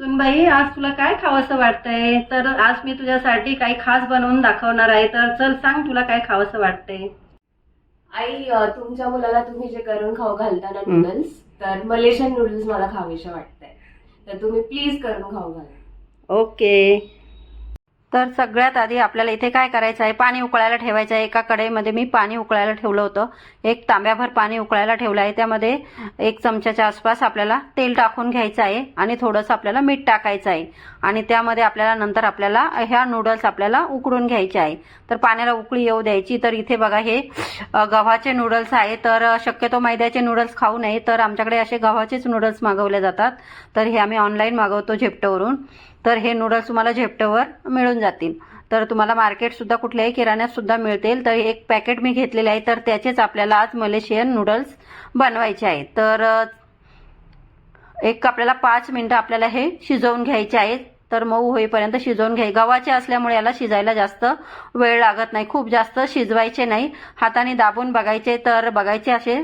सुनबाई आज तुला काय खावंसं वाटतंय? तर आज मी तुझ्यासाठी काही खास बनवून दाखवणार आहे. तर चल सांग तुला काय खावंसं वाटतंय. आई तुमच्या मुलाला तुम्ही जे करून खाऊ घालता ना. नूडल्स तर मलेशियन नूडल्स मला खावेशा वाटतंय. तर तुम्ही प्लीज करून खाऊ घाला. ओके. तर सगळ्यात आधी आपल्याला इथे काय करायचं आहे? पाणी उकळायला ठेवायचं आहे. एका कढईमध्ये मी पाणी उकळायला ठेवलं होतं. एक तांब्याभर पाणी उकळायला ठेवलं आहे. त्यामध्ये एक चमच्याच्या आसपास आपल्याला तेल टाकून घ्यायचं आहे आणि थोडंसं आपल्याला मीठ टाकायचं आहे. आणि त्यामध्ये आपल्याला नंतर आपल्याला ह्या नूडल्स आपल्याला उकडून घ्यायचे आहे. तर पाण्याला उकळी येऊ द्यायची. तर इथे बघा हे गव्हाचे नूडल्स आहे. तर शक्यतो मैद्याचे नूडल्स खाऊ नये. तर आमच्याकडे असे गव्हाचेच नूडल्स मागवले जातात. तर हे आम्ही ऑनलाईन मागवतो झेप्टोवरून. तर हे नूडल्स तुम्हाला झेपटवर मिळून जातील. तर तुम्हाला मार्केटसुद्धा कुठल्याही किराण्यातसुद्धा मिळतील. तर एक पॅकेट मी घेतलेले आहे. तर त्याचेच आपल्याला आज मलेशियन नूडल्स बनवायचे आहेत. तर एक आपल्याला पाच मिनटं आपल्याला हे शिजवून घ्यायचे आहेत. तर मऊ होईपर्यंत शिजवून घ्याय गव्हाचे असल्यामुळे याला शिजायला जास्त वेळ लागत नाही. खूप जास्त शिजवायचे नाही. हाताने दाबून बघायचे. तर बघायचे असे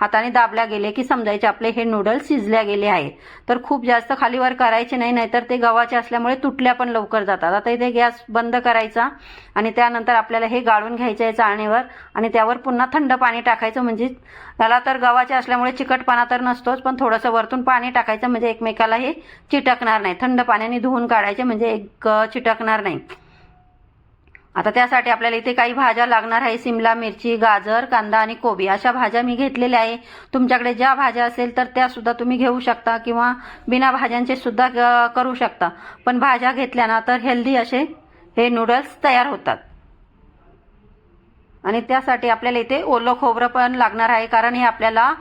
हाताने दाबल्या गेले की समजायचे आपले हे नूडल्स शिजल्या गेले आहेत. तर खूप जास्त खालीवर करायचे नाही नाहीतर ते गव्हाचे असल्यामुळे तुटल्या पण लवकर जातात. आता इथे गॅस बंद करायचा आणि त्यानंतर आपल्याला हे गाळून घ्यायचं आहे चाळणीवर आणि त्यावर पुन्हा थंड पाणी टाकायचं. म्हणजे त्याला तर गव्हाचे असल्यामुळे चिकटपणा तर नसतोच पण थोडंसं वरतून पाणी टाकायचं. म्हणजे एकमेकाला हे चिटकणार नाही. थंड पाण्याने धुवून काढायचे. म्हणजे एक चिटकणार नाही. आता त्यासाठी आपल्याला इथे काही भाज्या लागणार आहे. सिमला मिरची गाजर कांदा आणि कोबी. अशा भाज्या मी घेतलेल्या आहे. तुमच्याकडे ज्या भाज्या असेल तर त्या सुद्धा तुम्ही घेऊ शकता किंवा बिना भाज्यांचे सुद्धा करू शकता. पण भाज्या घेतल्या ना तर हेल्दी असे हे नूडल्स तयार होतात. आणि त्यासाठी आपल्याला इथे ओलं खोबरं पण लागणार आहे. कारण हे आपल्याला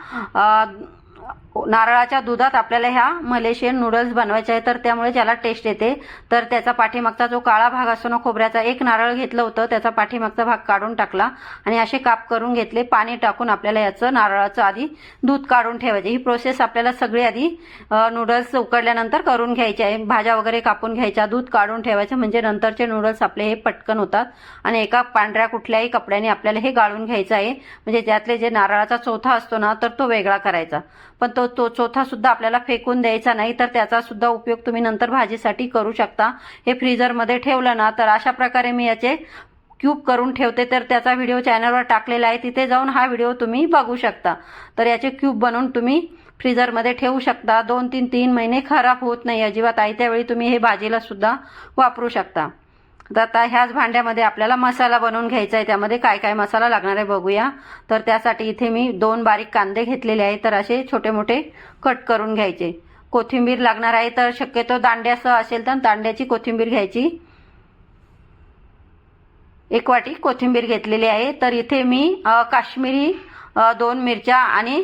नारळाच्या दुधात आपल्याला ह्या मलेशियन नूडल्स बनवायचे आहे तर त्यामुळे ज्याला टेस्ट येते तर त्याचा पाठीमागचा जो काळा भाग असतो ना खोबऱ्याचा एक नारळ घेतलं होतं त्याचा पाठीमागचा भाग काढून टाकला आणि असे काप करून घेतले पाणी टाकून आपल्याला याचं नारळाचं आधी दूध काढून ठेवायचे. ही प्रोसेस आपल्याला सगळी आधी नूडल्स उकडल्यानंतर करून घ्यायची आहे. भाज्या वगैरे कापून घ्यायच्या दूध काढून ठेवायचं म्हणजे नंतरचे नूडल्स आपले हे पटकन होतात आणि एका पांढऱ्या कुठल्याही कपड्याने आपल्याला हे गाळून घ्यायचं आहे. म्हणजे त्यातले जे नारळाचा चोथा असतो ना तर तो वेगळा करायचा. पण तो तो चोथा सुद्धा आपल्याला फेकून द्यायचा नाही तर त्याचा सुद्धा उपयोग तुम्ही नंतर भाजीसाठी करू शकता. हे फ्रीजरमध्ये ठेवलं ना तर अशा प्रकारे मी याचे क्यूब करून ठेवते. तर त्याचा व्हिडिओ चॅनलवर टाकलेला आहे तिथे जाऊन हा व्हिडिओ तुम्ही बघू शकता. तर याचे क्यूब बनवून तुम्ही फ्रीजरमध्ये ठेवू शकता. दोन तीन तीन महिने खराब होत नाही अजिबात. आहे त्यावेळी तुम्ही हे भाजीला सुद्धा वापरू शकता. तर आता ह्याच भांड्यामध्ये आपल्याला मसाला बनवून घ्यायचा आहे. त्यामध्ये काय काय मसाला लागणार आहे बघूया. तर त्यासाठी इथे मी दोन बारीक कांदे घेतलेले आहे तर असे छोटे मोठे कट करून घ्यायचे. कोथिंबीर लागणार आहे तर शक्यतो दांड्यासह असेल तर दांड्याची कोथिंबीर घ्यायची. एक वाटी कोथिंबीर घेतलेली आहे. तर इथे मी काश्मीरी दोन मिरच्या आणि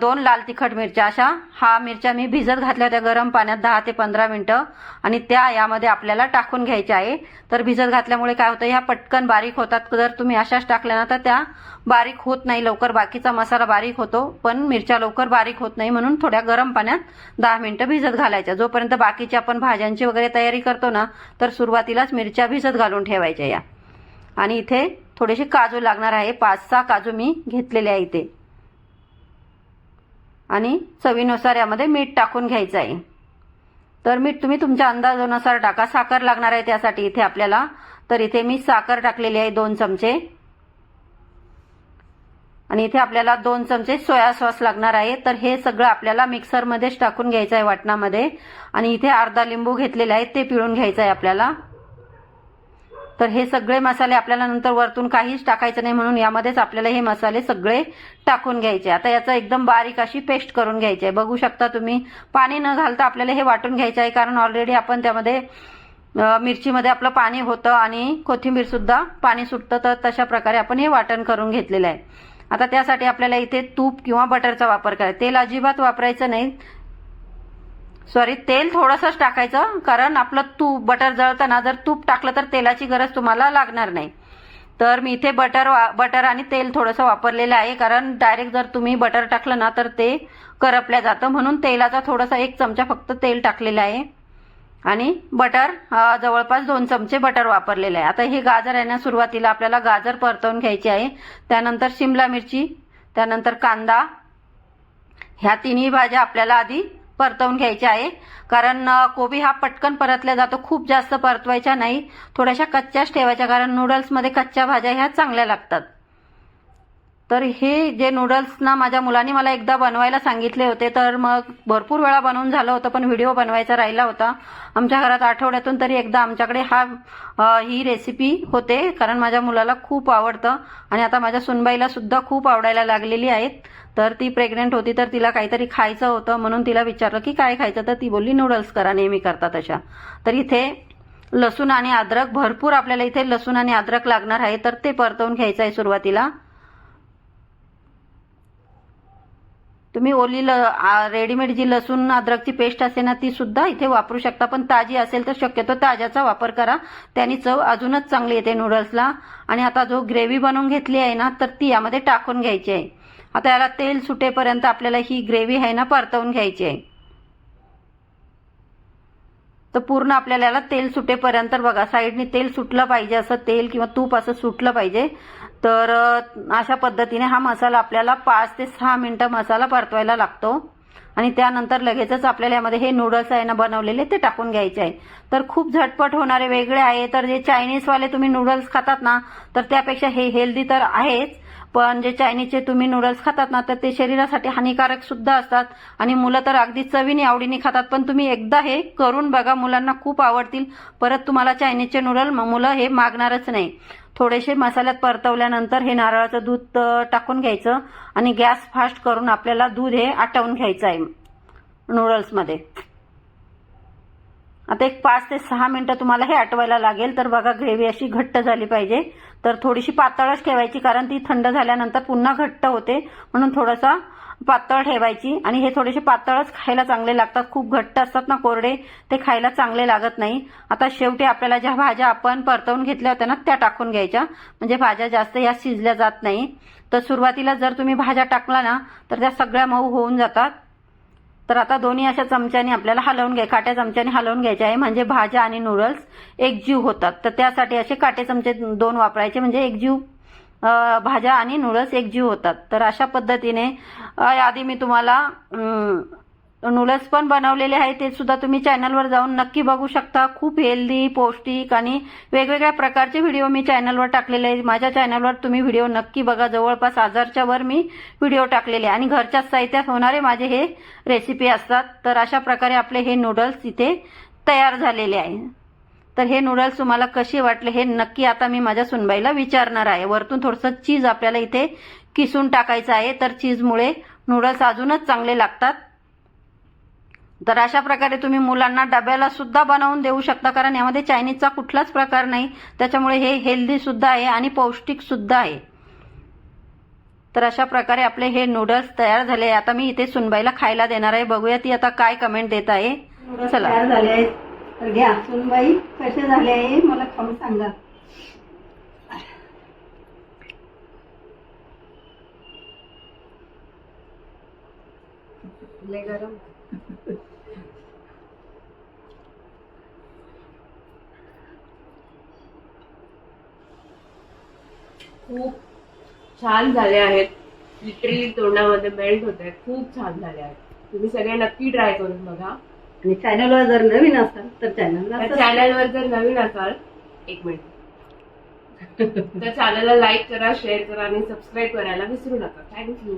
दोन लाल तिखट मिरच्या अशा. हा मिरच्या मी भिजत घातल्या होत्या गरम पाण्यात दहा ते पंधरा मिनटं. आणि त्या यामध्ये आपल्याला टाकून घ्यायच्या आहे. तर भिजत घातल्यामुळे काय होतं ह्या पटकन बारीक होतात. जर तुम्ही अशाच टाकल्या ना तर त्या बारीक होत नाही लवकर. बाकीचा मसाला बारीक होतो पण मिरच्या लवकर बारीक होत नाही म्हणून थोड्या गरम पाण्यात दहा मिनटं भिजत घालायच्या. जोपर्यंत बाकीची आपण भाज्यांची वगैरे तयारी करतो ना तर सुरुवातीलाच मिरच्या भिजत घालून ठेवायच्या या. आणि इथे थोडेसे काजू लागणार आहे. पाच सहा काजू मी घेतलेले आहे इथे. आणि चवीनुसार यामध्ये मीठ टाकून घ्यायचं आहे तर मीठ तुम्ही तुमच्या अंदाजानुसार टाका. साखर लागणार आहे त्यासाठी इथे आपल्याला. तर इथे मी साखर टाकलेली आहे दोन चमचे. आणि इथे आपल्याला दोन चमचे सोया सॉस लागणार आहे. तर हे सगळं आपल्याला मिक्सरमध्येच टाकून घ्यायचं आहे वाटणामध्ये. आणि इथे अर्धा लिंबू घेतलेले आहे ते पिळून घ्यायचं आहे आपल्याला. तर हे सगळे मसाले आपल्याला नंतर वरतून काहीच टाकायचं नाही म्हणून यामध्येच आपल्याला हे मसाले सगळे टाकून घ्यायचे. आता याचं एकदम बारीक अशी पेस्ट करून घ्यायची आहे. बघू शकता तुम्ही पाणी न घालता आपल्याला हे वाटून घ्यायचं आहे कारण ऑलरेडी आपण त्यामध्ये मिरचीमध्ये आपलं पाणी होतं आणि कोथिंबीर सुद्धा पाणी सुटतं तर तशा प्रकारे आपण हे वाटण करून घेतलेलं आहे. आता त्यासाठी आपल्याला इथे तूप किंवा बटरचा वापर करायचा तेल अजिबात वापरायचं नाही. सॉरी तेल थोडंसंच टाकायचं कारण आपलं तूप बटर जळताना जर तूप टाकलं तर तेलाची गरज तुम्हाला लागणार नाही. तर मी इथे बटर वा बटर आणि तेल थोडंसं वापरलेलं आहे कारण डायरेक्ट जर तुम्ही बटर टाकलं ना तर ते करपल्या जातं. म्हणून तेलाचा थोडासा एक चमचा फक्त तेल टाकलेलं आहे. आणि बटर जवळपास दोन चमचे बटर वापरलेले आहे. आता हे गाजर आहे ना सुरुवातीला आपल्याला गाजर परतवून घ्यायची आहे. त्यानंतर शिमला मिरची त्यानंतर कांदा. ह्या तिन्ही भाज्या आपल्याला आधी परतवून घ्यायचे आहे कारण कोबी हा पटकन परतला जातो. खूप जास्त परतवायच्या नाही. थोड्याशा कच्च्याच ठेवायच्या. कारण नूडल्समध्ये कच्च्या भाज्या ह्या चांगल्या लागतात. तर हे जे नूडल्स ना माझ्या मुलांनी मला एकदा बनवायला सांगितले होते तर मग भरपूर वेळा बनवून झालं होतं पण व्हिडिओ बनवायचा राहिला होता. आमच्या घरात आठवड्यातून तरी एकदा आमच्याकडे हा ही रेसिपी होते कारण माझ्या मुलाला खूप आवडतं आणि आता माझ्या सुनबाईला सुद्धा खूप आवडायला लागलेली आहेत. तर ती प्रेग्नेंट होती तर तिला काहीतरी खायचं होतं म्हणून तिला विचारलं की काय खायचं तर ती बोलली नूडल्स करा नेहमी करता तशा. तर इथे लसूण आणि अद्रक भरपूर आपल्याला इथे लसूण आणि अद्रक लागणार आहे तर ते परतवून घ्यायचं आहे सुरुवातीला. तुम्ही ओली ल रेडीमेड जी लसूण अद्रकची पेस्ट असते ना ती सुद्धा इथे वापरू शकता. पण ताजी असेल तर शक्यतो ताज्याचा वापर करा. त्याने चव अजूनच चांगली येते नूडल्सला. आणि आता जो ग्रेव्ही बनवून घेतली आहे ना तर ती यामध्ये टाकून घ्यायची आहे. आता याला तेल सुटेपर्यंत आपल्याला ही ग्रेव्ही आहे ना परतवून घ्यायची आहे. तर पूर्ण आपल्याला याला तेल सुटेपर्यंत बघा साईडने तेल सुटलं पाहिजे असं तेल किंवा तूप असं सुटलं पाहिजे. तर अशा पद्धतीने हा मसाला आपल्याला पाच ते सहा मिनिटं मसाला परतवायला लागतो. आणि त्यानंतर लगेचच आपल्याला यामध्ये हे नूडल्स आहे ना बनवलेले ते टाकून घ्यायचे आहे. तर खूप झटपट होणारे वेगळे आहे. तर जे चायनीजवाले तुम्ही नूडल्स खातात ना तर त्यापेक्षा हे हेल्दी तर आहेच. पण जे चायनीजचे तुम्ही नूडल्स खातात ना तर ते शरीरासाठी हानिकारक सुद्धा असतात. आणि मुलं तर अगदी चवीने आवडीने खातात. पण तुम्ही एकदा हे करून बघा मुलांना खूप आवडतील. परत तुम्हाला चायनीजचे नूडल मुलं हे मागणारच नाही. थोडेसे मसाल्यात परतवल्यानंतर हे नारळाचं दूध टाकून घ्यायचं. आणि गॅस फास्ट करून आपल्याला दूध हे आटवून घ्यायचं आहे नूडल्समध्ये आता एक पाच ते सहा मिनटं तुम्हाला हे आटवायला लागेल. तर बघा ग्रेव्ही अशी घट्ट झाली पाहिजे. तर थोडीशी पातळच ठेवायची कारण ती थंड झाल्यानंतर पुन्हा घट्ट होते. म्हणून थोडासा पातळ ठेवायची. आणि हे थोडेसे पातळच खायला चांगले लागतात. खूप घट्ट असतात ना कोरडे ते खायला चांगले लागत नाही. आता शेवटी आपल्याला ज्या भाज्या आपण परतवून घेतल्या होत्या ना त्या टाकून घ्यायच्या. म्हणजे भाज्या जास्त या शिजल्या जात नाही. तर सुरुवातीला जर तुम्ही भाज्या टाकला ना तर त्या सगळ्या मऊ होऊन जातात. तर आता दोन्ही अशा चमच्याने आपल्याला हलवून घ्या काट्या चमच्याने हलवून घ्यायचे आहे. म्हणजे भाज्या आणि नूडल्स एकजीव होतात. तर त्यासाठी असे काटे चमचे दोन वापरायचे. म्हणजे एकजीव भाज्या आणि नूडल्स एकजीव होतात. तर अशा पद्धतीने आधी मी तुम्हाला नूडल्स पण बनवलेले आहे ते सुद्धा तुम्ही चॅनलवर जाऊन नक्की बघू शकता. खूप हेल्दी पौष्टिक आणि वेगवेगळ्या प्रकारचे व्हिडिओ मी चॅनलवर टाकलेले आहेत. माझ्या चॅनलवर तुम्ही व्हिडिओ नक्की बघा. जवळपास हजारच्या वर मी व्हिडिओ टाकलेले आणि घरच्याच साहित्यात होणारे माझे हे रेसिपी असतात. तर अशा प्रकारे आपले हे नूडल्स इथे तयार झालेले आहे. तर हे नूडल्स तुम्हाला कसे वाटले हे नक्की आता मी माझ्या सुनबाईला विचारणार आहे. वरतून थोडंसं चीज आपल्याला इथे किसून टाकायचं आहे. तर चीजमुळे नूडल्स अजूनच चांगले लागतात. तर अशा प्रकारे तुम्ही मुलांना डब्याला सुद्धा बनवून देऊ शकता कारण यामध्ये चायनीजचा कुठलाच प्रकार नाही. त्याच्यामुळे हे हेल्दी सुद्धा आहे आणि पौष्टिक सुद्धा आहे. तर अशा प्रकारे आपले हे नूडल्स तयार झाले आता मी इथे सुनबाईला खायला देणार आहे. बघूया ती आता काय कमेंट देत आहे. चला. तयार झाले आहेत. तर घ्या. सुनबाई कसे झाले आहे? मला खाऊन सांगा. लय गरम. खूप छान झाले आहेत. लिटरली तोंडामध्ये मेल्ट होत आहेत. खूप छान झाले आहेत. तुम्ही सगळे नक्की ट्राय करून बघा. आणि चॅनलवर जर नवीन असाल तर चॅनलला चॅनलवर जर नवीन असाल एक मिनिट त्या चॅनलला लाईक करा शेअर करा आणि सबस्क्राईब करायला विसरू नका. थँक्यू